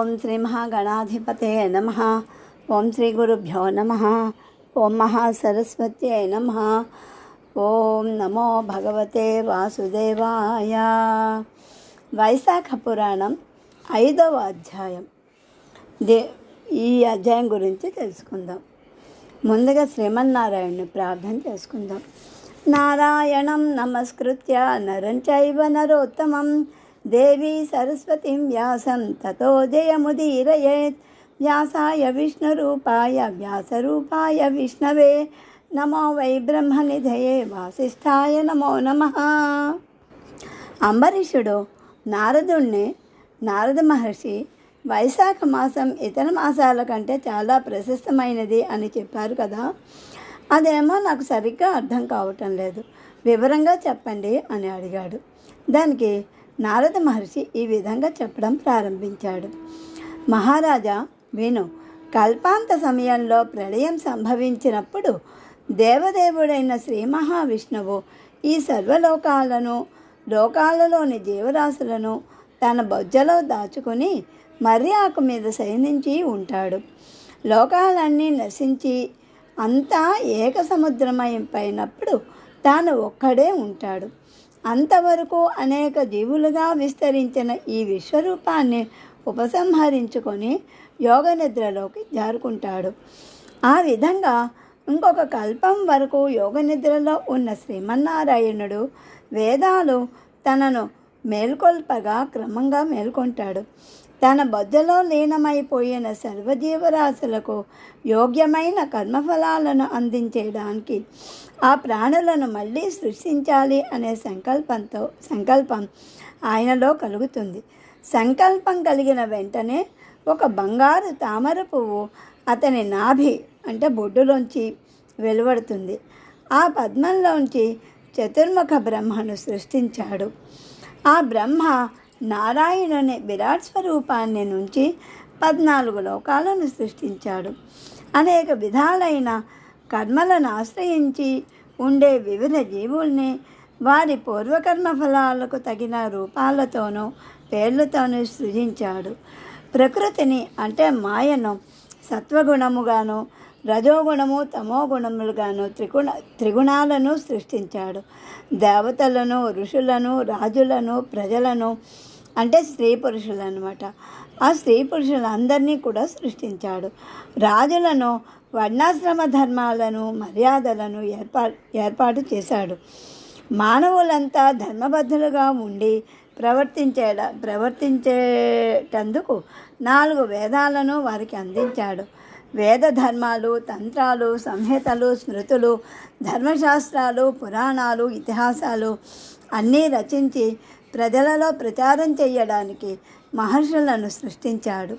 ఓం శ్రీ మహాగణాధిపతే నమ. ఓం శ్రీ గురుభ్యో నమ. ఓం మహాసరస్వత్యై నమ. ఓం నమో భగవతే వాసుదేవాయ. వైశాఖ పురాణం ఐదవ అధ్యాయం. దే ఈ అధ్యాయం గురించి తెలుసుకుందాం. ముందుగా శ్రీమన్నారాయణ్ని ప్రార్థన చేసుకుందాం. నారాయణం నమస్కృత్య నరం చైవ నరోత్తమం. దేవీ సరస్వతిం వ్యాసం తతో జయముదీరయేత్. వ్యాసాయ విష్ణురూపాయ వ్యాసరూపాయ విష్ణవే. నమో వై బ్రహ్మనిధయే వాసిష్ఠాయ నమో నమః. అంబరీషుడు నారదుణ్ణి నారద మహర్షి వైశాఖ మాసం ఇతర మాసాల కంటే చాలా ప్రశస్తమైనది అని చెప్పారు కదా. అదేమో నాకు సరిగ్గా అర్థం కావటం లేదు. వివరంగా చెప్పండి అని అడిగాడు. దానికి నారద మహర్షి ఈ విధంగా చెప్పడం ప్రారంభించాడు. మహారాజా విను కల్పాంత సమయంలో ప్రళయం సంభవించినప్పుడు దేవదేవుడైన శ్రీ మహావిష్ణువు ఈ సర్వలోకాలను లోకాలలోని జీవరాశులను తన బొజ్జలో దాచుకుని మర్రి ఆకు మీద శయనించి ఉంటాడు. లోకాలన్నీ నశించి అంతా ఏక సముద్రమయమైనప్పుడు తాను ఒక్కడే ఉంటాడు. అంతవరకు అనేక జీవులుగా విస్తరించిన ఈ విశ్వరూపాన్ని ఉపసంహరించుకొని యోగ నిద్రలోకి జారుకుంటాడు. ఆ విధంగా ఇంకొక కల్పం వరకు యోగ నిద్రలో ఉన్న శ్రీమన్నారాయణుడు వేదాలు తనను మేల్కొల్పగా క్రమంగా మేల్కొంటాడు. తన బొజ్జలో లీనమైపోయిన సర్వజీవరాశులకు యోగ్యమైన కర్మఫలాలను అందించేయడానికి ఆ ప్రాణులను మళ్ళీ సృష్టించాలి అనే సంకల్పంతో సంకల్పం ఆయనలో కలుగుతుంది. సంకల్పం కలిగిన వెంటనే ఒక బంగారు తామర పువ్వు అతని నాభి అంటే బొడ్డులోంచి వెలువడుతుంది. ఆ పద్మంలోంచి చతుర్ముఖ బ్రహ్మను సృష్టించాడు. ఆ బ్రహ్మ నారాయణుని విరాట్ స్వరూపాన్ని నుంచి పద్నాలుగు లోకాలను సృష్టించాడు. అనేక విధాలైన కర్మలను ఆశ్రయించి ఉండే వివిధ జీవుల్ని వారి పూర్వకర్మ ఫలాలకు తగిన రూపాలతోనూ పేర్లతోనూ సృజించాడు. ప్రకృతిని అంటే మాయను సత్వగుణముగాను రజోగుణము తమోగుణములుగాను త్రిగుణ త్రిగుణాలను సృష్టించాడు. దేవతలను ఋషులను రాజులను ప్రజలను అంటే స్త్రీ పురుషులు అనమాట ఆ స్త్రీ పురుషులందరినీ కూడా సృష్టించాడు. రాజులను వర్ణాశ్రమ ధర్మాలను మర్యాదలను ఏర్పా ఏర్పాటు చేశాడు. మానవులంతా ధర్మబద్ధులుగా ఉండి ప్రవర్తించే ప్రవర్తించేటందుకు నాలుగు వేదాలను వారికి అందించాడు. వేద ధర్మాలు తంత్రాలు సంహితలు స్మృతులు ధర్మశాస్త్రాలు పురాణాలు ఇతిహాసాలు అన్నీ రచించి ప్రజలలో ప్రచారం చేయడానికి మహర్షులను సృష్టించాడు.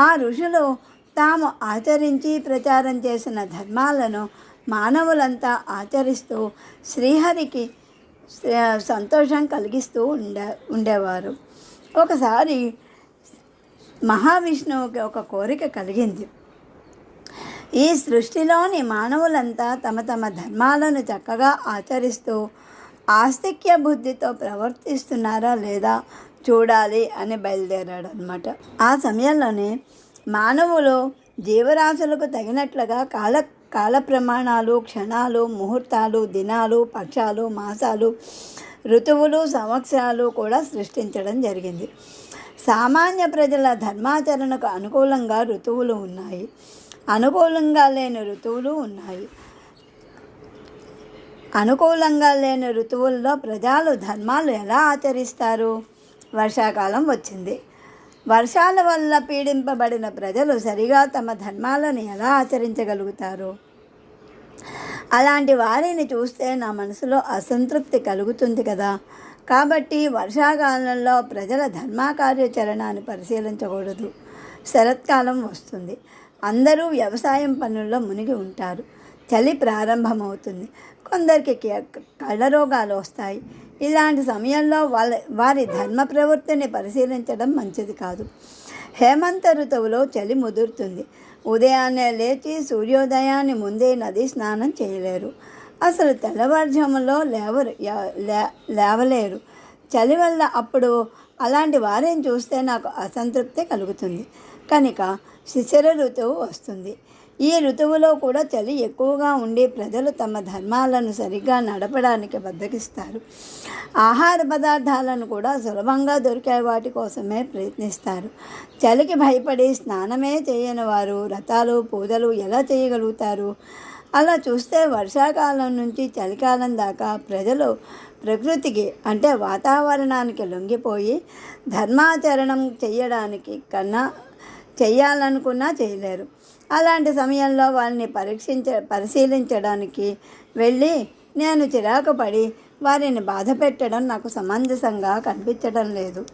ఆ ఋషులు తాము ఆచరించి ప్రచారం చేసిన ధర్మాలను మానవులంతా ఆచరిస్తూ శ్రీహరికి సంతోషం కలిగిస్తూ ఉండే ఉండేవారు. ఒకసారి మహావిష్ణువుకి ఒక కోరిక కలిగింది. ఈ సృష్టిలోని మానవులంతా తమ తమ ధర్మాలను చక్కగా ఆచరిస్తూ ఆస్తిక్య బుద్ధితో ప్రవర్తిస్తున్నారా లేదా చూడాలి అని బయలుదేరాడు అనమాట ఆ సమయంలోనే మానవులు జీవరాశులకు తగినట్లుగా కాల కాల ప్రమాణాలు క్షణాలు ముహూర్తాలు దినాలు పక్షాలు మాసాలు ఋతువులు సంవత్సరాలు కూడా సృష్టించడం జరిగింది. సామాన్య ప్రజల ధర్మాచరణకు అనుకూలంగా ఋతువులు ఉన్నాయి. అనుకూలంగా లేని ఋతువులు ఉన్నాయి. అనుకూలంగా లేని ఋతువుల్లో ప్రజలు ధర్మాలు ఎలా ఆచరిస్తారు? వర్షాకాలం వచ్చింది. వర్షాల వల్ల పీడింపబడిన ప్రజలు సరిగా తమ ధర్మాలను ఎలా ఆచరించగలుగుతారు? అలాంటి వారిని చూస్తే నా మనసులో అసంతృప్తి కలుగుతుంది కదా. కాబట్టి వర్షాకాలంలో ప్రజల ధర్మాకార్యాచరణాన్ని పరిశీలించకూడదు. శరత్కాలం వస్తుంది. అందరూ వ్యవసాయం పనుల్లో మునిగి ఉంటారు. చలి ప్రారంభమవుతుంది. కొందరికి కళ్ళ రోగాలు వస్తాయి. ఇలాంటి సమయంలో వాళ్ళ వారి ధర్మ ప్రవృత్తిని పరిశీలించడం మంచిది కాదు. హేమంత ఋతువులో చలి ముదురుతుంది. ఉదయాన్నే లేచి సూర్యోదయాన్ని ముందే నది స్నానం చేయలేరు. అసలు తెల్లవారుజాములో లేవరు లేవలేరు. చలి వల్ల అప్పుడు అలాంటి వారిని చూస్తే నాకు అసంతృప్తి కలుగుతుంది. కనుక శిశిర ఋతువు వస్తుంది. ఈ ఋతువులో కూడా చలి ఎక్కువగా ఉండి ప్రజలు తమ ధర్మాలను సరిగ్గా నడపడానికి బద్దకిస్తారు. ఆహార పదార్థాలను కూడా సులభంగా దొరికే వాటి కోసమే ప్రయత్నిస్తారు. చలికి భయపడి స్నానమే చేయని వారు రథాలు పూజలు ఎలా చేయగలుగుతారు? అలా చూస్తే వర్షాకాలం నుంచి చలికాలం దాకా ప్రజలు ప్రకృతికి అంటే వాతావరణానికి లొంగిపోయి ధర్మాచరణం చేయడానికి కన్నా చేయాలనుకున్నా చేయలేరు. అలాంటి సమయంలో వాళ్ళని పరీక్షించ పరిశీలించడానికి వెళ్ళి నేను చిరాకు పడి వారిని బాధ పెట్టడం నాకు సమంజసంగా కనిపించడం లేదు.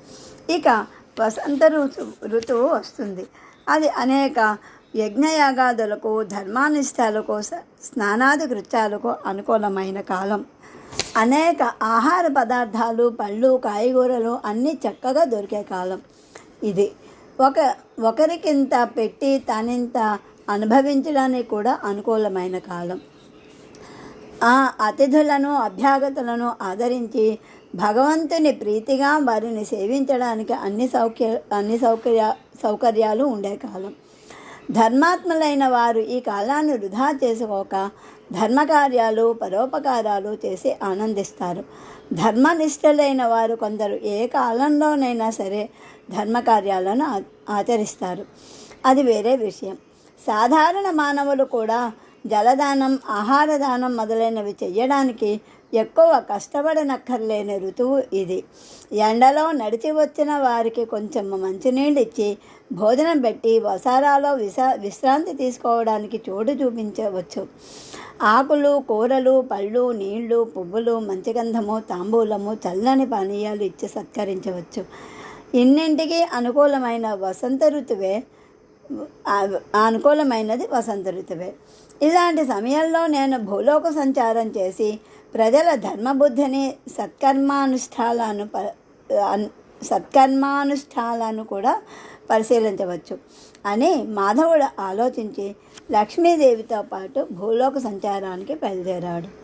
ఇక వసంత ఋతు ఋతువు వస్తుంది. అది అనేక యజ్ఞయాగాదులకు ధర్మానిష్టాలకు స్నానాది కృత్యాలకు అనుకూలమైన కాలం. అనేక ఆహార పదార్థాలు పళ్ళు కాయగూరలు అన్నీ చక్కగా దొరికే కాలం. ఇది ఒక ఒకరికింత పెట్టి తనింత అనుభవించడానికి కూడా అనుకూలమైన కాలం. ఆ అతిథులను అభ్యాగతులను ఆదరించి భగవంతుని ప్రీతిగా వారిని సేవించడానికి అన్ని సౌకర్య అన్ని సౌకర్య సౌకర్యాలు ఉండే కాలం. ధర్మాత్ములైన వారు ఈ కాలాన్ని వృధా చేసుకోక ధర్మకార్యాలు పరోపకారాలు చేసి ఆనందిస్తారు. ధర్మనిష్ఠులైన వారు కొందరు ఏ కాలంలోనైనా సరే ధర్మకార్యాలను ఆచరిస్తారు. అది వేరే విషయం. సాధారణ మానవులు కూడా జలదానం ఆహార దానం మొదలైనవి చెయ్యడానికి ఎక్కువ కష్టపడనక్కర్లేని ఋతువు ఇది. ఎండలో నడిచి వచ్చిన వారికి కొంచెం మంచినీళ్ళు ఇచ్చి భోజనం పెట్టి వసారాలో విశా విశ్రాంతి తీసుకోవడానికి చోటు చూపించవచ్చు. ఆకులు కూరలు పళ్ళు నీళ్ళు పువ్వులు మంచిగంధము తాంబూలము చల్లని పానీయాలు ఇచ్చి సత్కరించవచ్చు. ఇన్నింటికి అనుకూలమైన వసంత ఋతువే అనుకూలమైనది వసంత ఋతువే. ఇలాంటి సమయంలో నేను భూలోక సంచారం చేసి ప్రజల ధర్మబుద్ధిని సత్కర్మానుష్ఠాలను ప అన్- సత్కర్మానుష్ఠాలను కూడా పరిశీలించవచ్చు అని మాధవుడు ఆలోచించి లక్ష్మీదేవితో పాటు భూలోక సంచారానికి బయలుదేరాడు.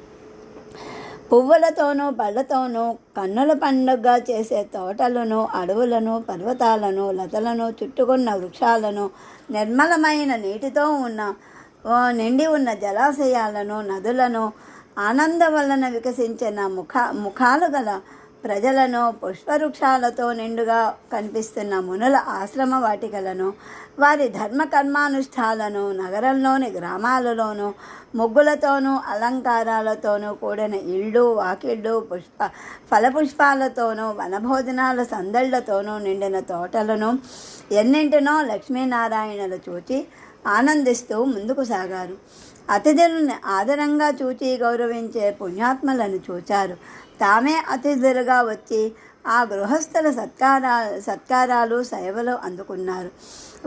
పువ్వులతోనూ పళ్ళతోనూ కన్నుల పండుగ చేసే తోటలను అడవులను పర్వతాలను లతలను చుట్టుకున్న వృక్షాలను నిర్మలమైన నీటితో ఉన్న నిండి ఉన్న జలాశయాలను నదులను ఆనందం వలన వికసించిన ముఖ ముఖాలు గల ప్రజలను పుష్పవృక్షాలతో నిండుగా కనిపిస్తున్న మునుల ఆశ్రమ వాటికలను వారి ధర్మ కర్మానుష్ఠాలను నగరంలోని గ్రామాలలోనూ ముగ్గులతోనూ అలంకారాలతోనూ కూడిన ఇళ్ళు వాకిళ్ళు పుష్ప ఫలపుష్పాలతోనూ వనభోజనాల సందళ్ళతోనూ నిండిన తోటలను ఎన్నింటినో లక్ష్మీనారాయణలు చూచి ఆనందిస్తూ ముందుకు సాగారు. అతిథులను ఆదరంగా చూచి గౌరవించే పుణ్యాత్మలను చూచారు. తామే అతిథులుగా వచ్చి ఆ గృహస్థుల సత్కారా సత్కారాలు సేవలు అందుకున్నారు.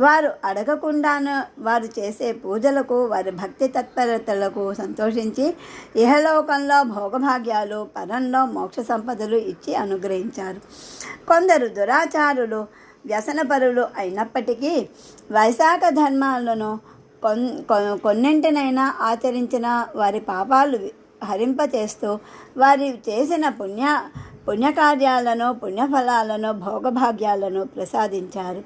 వారు అడగకుండానే వారు చేసే పూజలకు వారి భక్తి తత్పరతలకు సంతోషించి ఇహలోకంలో భోగభాగ్యాలు పరంలో మోక్ష సంపదలు ఇచ్చి అనుగ్రహించారు. కొందరు దురాచారులు వ్యసనపరులు అయినప్పటికీ వైశాఖ ధర్మాలను కొన్ కొ- కొన్నింటినైనా ఆచరించిన వారి పాపాలు హరింపచేస్తూ వారి చేసిన పుణ్య పుణ్యకార్యాలను పుణ్యఫలాలను భోగభాగ్యాలను ప్రసాదించారు.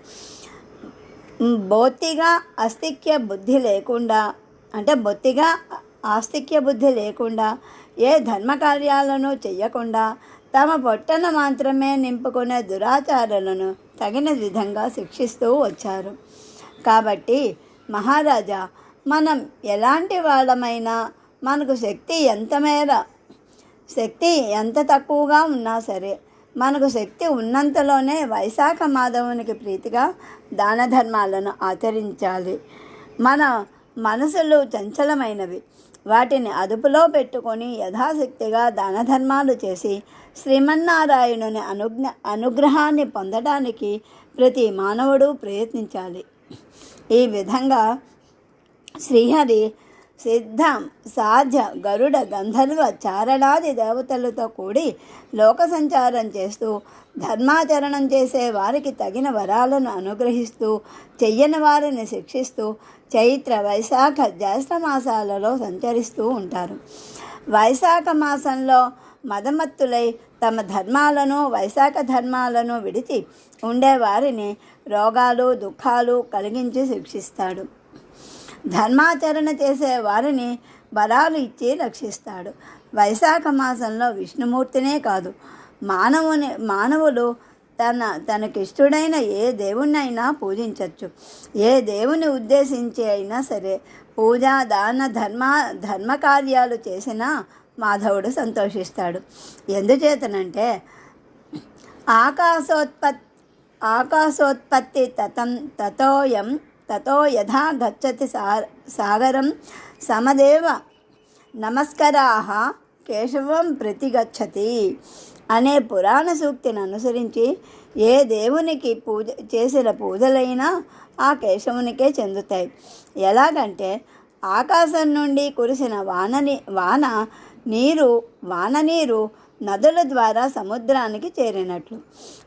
బొత్తిగా అస్తిక్య బుద్ధి లేకుండా అంటే బొత్తిగా ఆస్తిక్య బుద్ధి లేకుండా ఏ ధర్మకార్యాలను చెయ్యకుండా తమ పొట్టను మాత్రమే నింపుకునే దురాచారాలను తగిన విధంగా శిక్షిస్తూ వచ్చారు. కాబట్టి మహారాజా మనం ఎలాంటి వాళ్ళమైనా మనకు శక్తి ఎంత మేర శక్తి ఎంత తక్కువగా ఉన్నా సరే మనకు శక్తి ఉన్నంతలోనే వైశాఖ మాధవునికి ప్రీతిగా దాన ధర్మాలను ఆచరించాలి. మన మనసులు చంచలమైనవి. వాటిని అదుపులో పెట్టుకొని యథాశక్తిగా దాన ధర్మాలు చేసి శ్రీమన్నారాయణుని అనుజ్ఞ అనుగ్రహాన్ని పొందడానికి ప్రతి మానవుడు ప్రయత్నించాలి. ఈ విధంగా శ్రీహరి సిద్ధం సాధ్య గరుడ గంధర్వ చారణాది దేవతలతో కూడి లోక సంచారం చేస్తూ ధర్మాచరణం చేసే వారికి తగిన వరాలను అనుగ్రహిస్తూ చెయ్యని వారిని శిక్షిస్తూ చైత్ర వైశాఖ జ్యేష్ఠ మాసాలలో సంచరిస్తూ ఉంటారు. వైశాఖ మాసంలో మదమత్తులై తమ ధర్మాలను వైశాఖ ధర్మాలను విడిచి ఉండేవారిని రోగాలు దుఃఖాలు కలిగించి శిక్షిస్తాడు. ధర్మాచరణ చేసే వారిని బలాలు ఇచ్చి రక్షిస్తాడు. వైశాఖ మాసంలో విష్ణుమూర్తినే కాదు మానవుని మానవులు తన తనకిష్టుడైన ఏ దేవుణ్ణైనా పూజించవచ్చు ఏ దేవుని ఉద్దేశించి అయినా సరే పూజ దాన ధర్మ ధర్మ కార్యాలు చేసినా మాధవుడు సంతోషిస్తాడు. ఎందుచేతనంటే ఆకాశోత్పత్ ఆకాశోత్పత్తి తతం తతోయం తతో యథా గచ్చతి సా సాగరం సమదేవ నమస్కరాహ కేశవం ప్రతిగచ్చతి అనే పురాణ సూక్తిని అనుసరించి ఏ దేవునికి పూజ చేసిన పూజలైనా ఆ కేశవునికే చెందుతాయి. ఎలాగంటే ఆకాశం నుండి కురిసిన వానని వాన నీరు వాన నీరు నదుల ద్వారా సముద్రానికి చేరినట్లు.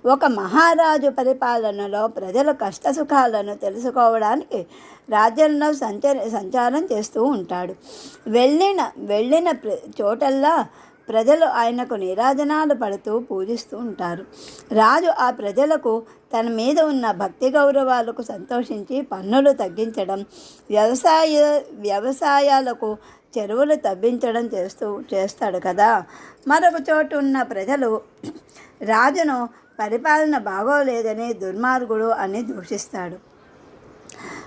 ఒక మహారాజు పరిపాలనలో ప్రజల కష్టసుఖాలను తెలుసుకోవడానికి రాజ్యంలో సంచ సంచారం చేస్తూ ఉంటాడు. వెళ్ళిన వెళ్ళిన ప్ర చోటల్లా ప్రజలు ఆయనకు నీరాజనాలు పడుతూ పూజిస్తూ ఉంటారు. రాజు ఆ ప్రజలకు తన మీద ఉన్న భక్తి గౌరవాలకు సంతోషించి పన్నులు తగ్గించడం వ్యవసాయ వ్యవసాయాలకు చెరువులు తవ్వించడం చేస్తూ చేస్తాడు కదా. మరొక చోటు ఉన్న ప్రజలు రాజును పరిపాలన బాగోలేదని దుర్మార్గుడు అని దూషిస్తాడు.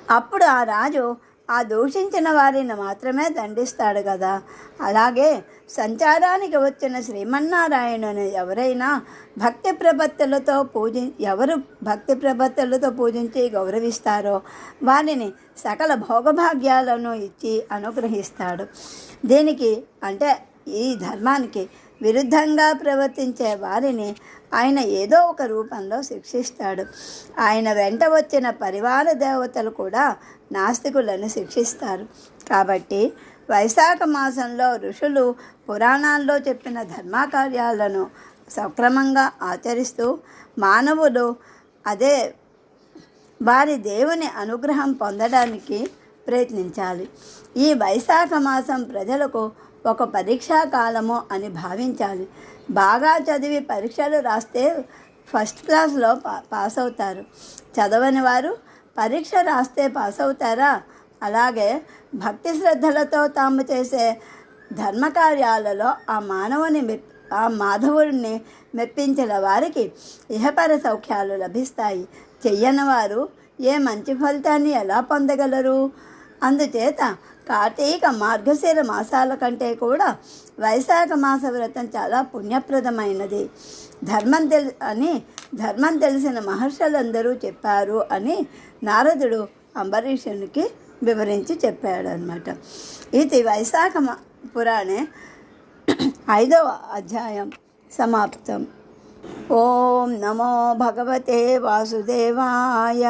అప్పుడు ఆ రాజు ఆ దూషించిన వారిని మాత్రమే దండిస్తాడు కదా. అలాగే సంచారానికి వచ్చిన శ్రీమన్నారాయణుని ఎవరైనా భక్తి ప్రపత్తులతో పూజి ఎవరు భక్తి ప్రపత్తులతో పూజించి గౌరవిస్తారో వారిని సకల భోగభాగ్యాలను ఇచ్చి అనుగ్రహిస్తాడు. దీనికి అంటే ఈ ధర్మానికి విరుద్ధంగా ప్రవర్తించే వారిని ఆయన ఏదో ఒక రూపంలో శిక్షిస్తాడు. ఆయన వెంట వచ్చిన పరివార దేవతలు కూడా నాస్తికులను శిక్షిస్తారు. కాబట్టి వైశాఖ మాసంలో ఋషులు పురాణాల్లో చెప్పిన ధర్మకార్యాలను సక్రమంగా ఆచరిస్తూ మానవులు అదే వారి దేవుని అనుగ్రహం పొందడానికి ప్రయత్నించాలి. ఈ వైశాఖ మాసం ప్రజలకు ఒక పరీక్షా కాలము అని భావించాలి. బాగా చదివి పరీక్షలు రాస్తే ఫస్ట్ క్లాస్లో పా పాస్ అవుతారు చదవని వారు పరీక్ష రాస్తే పాస్ అవుతారా అలాగే భక్తి శ్రద్ధలతో తాము చేసే ధర్మకార్యాలలో ఆ మానవుని ఆ మాధవుడిని మెప్పించిన వారికి ఇహపర సౌఖ్యాలు లభిస్తాయి. చెయ్యని వారు ఏ మంచి ఫలితాన్ని ఎలా పొందగలరు? అందుచేత కార్తీక మార్గశిర మాసాల కంటే కూడా వైశాఖ మాస వ్రతం చాలా పుణ్యప్రదమైనది. ధర్మం తెలి అని ధర్మం తెలిసిన మహర్షులందరూ చెప్పారు అని నారదుడు అంబరీషునికి వివరించి చెప్పాడు అనమాట ఇది వైశాఖ మ- పురాణే ఐదవ అధ్యాయం సమాప్తం. ఓం నమో భగవతే వాసుదేవాయ.